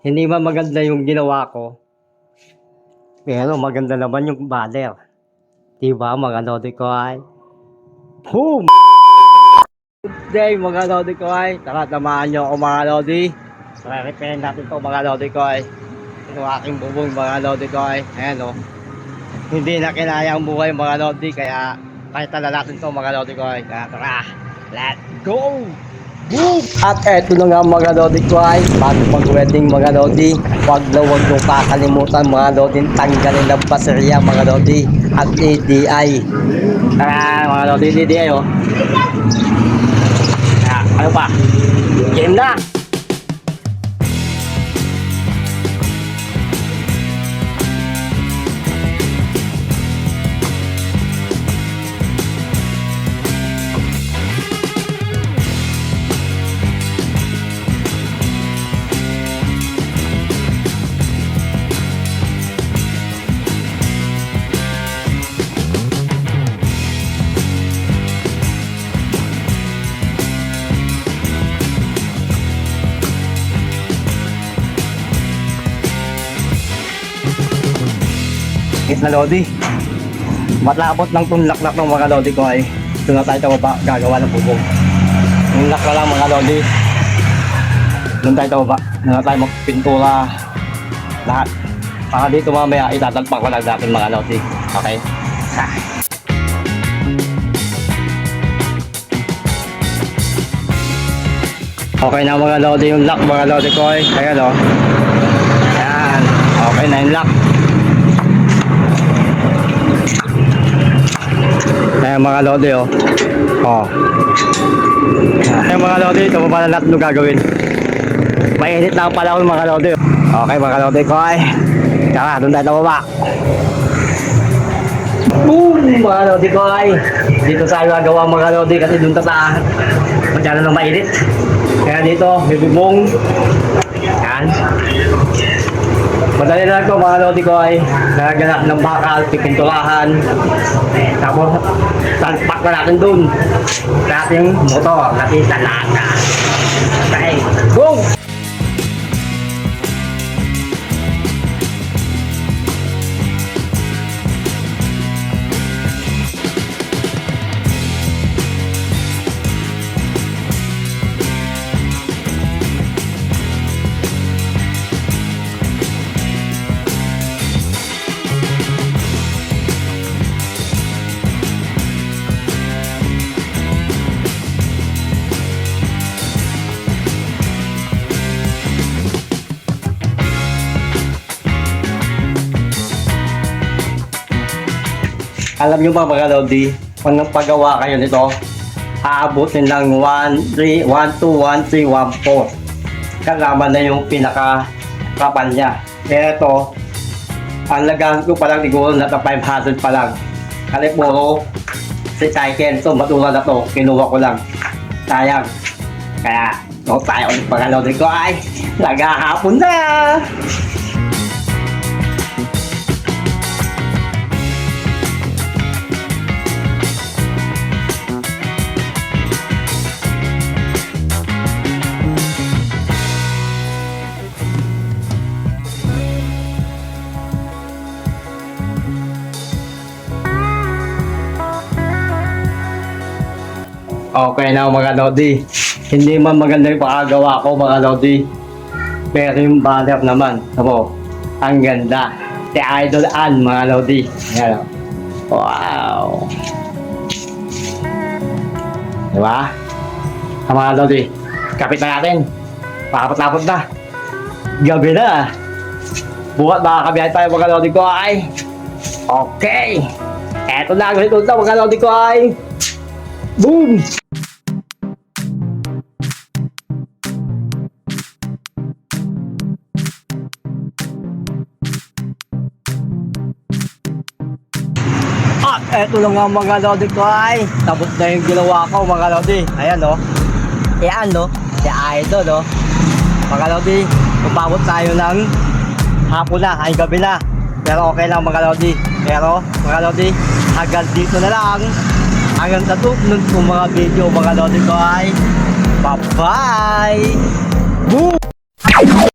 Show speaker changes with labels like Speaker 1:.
Speaker 1: Hindi man maganda yung ginawa ko. Pero maganda naman yung banner. Diba mga lodi ko ay? Boom! Good day mga lodi ko ay. Tara, tamaan nyo ako mga lodi. Re-repair natin to mga lodi ko ay. Ito aking bubong mga lodi ko ay. Ayan o. Hindi na kinaya ang buhay mga lodi. Kaya kahit na natin to mga lodi ko ay. Kaya tara, let's go! Boom! At eto na nga mga lodi ko bago mag-wedding mga lodi huwag na huwag nyo kakalimutan mga lodi tanggalin ng baserya mga lodi at ADI Tara mga lodi ADI oh Ah, ano pa? Game na! Hit na lodi. Matlapot ng tunlaklak ng mga lodi ko ay doon na tayo tababa gagawa ng bubong. Yung lakla lang mga lodi. Doon tayo tababa. Doon na tayo magpintura. Lahat. Para dito mamaya itatalpak ko lang natin mga lodi. Okay? Ha. Okay na mga lodi yung lock mga lodi ko ay. Ayan o. Ayan. Okay na yung lock. Ayan mga lodi oh. Oh. Ayan mga lodi, ito pa pala lahat nung gagawin. Mainit lang pala ako mga lodi. oh. Okay mga lodi ko ay. Tara, doon tayo tababa. Boom! Mga lodi ko ay. Dito sa gagawa mga lodi kasi doon tatahan. Masyado nang mainit. Kaya dito, may bubong. Yan. Madali na lang ito mga lodi ko ay nagaganap ng bakal, pipinturahan. Tapos, talpak na natin dun. Sa ating motor, natin talaga. Okay, Alam nyo ba mga Lodi, kung nang paggawa kayo nito, aabutin lang 1, 3, 1, 2, 1, 3, 1, 4. Kalaman na yung pinaka kapal niya. Kaya ito, ang lagang ko pa lang siguro nasa 500 pa lang. Kasi puro si cycle. So matura na to, kinuha ko lang. Sayang. Kaya, no tayo ulit mga ko ay, nagahapon na! Okay na mga Lodi. Hindi man maganda yung pakagawa ko mga Lodi. Pero yung banner naman, ano, ang ganda. Si Idol Ann mga Lodi. Ayan. o. Wow. Diba? Ang mga Lodi, kapit na natin. Pakapot-lapot na. Gabi na. Bukat makakabiyahe tayo mga Lodi ko ay. Okay. Eto na, ganito na mga Lodi ko ay. Boom! At eto lang nga mga lodi ko ay tapos na yung ginawa ko mga lodi. Ayan. Oh. Ayan no. Si Idol o. Oh. Mga lodi, umabot tayo ng hapon na, ay gabi na. Pero okay lang mga lodi. Pero mga lodi, hanggang dito na lang. Hanggang sa susunod kong mga video mga lodi ko ay bye-bye! Boom!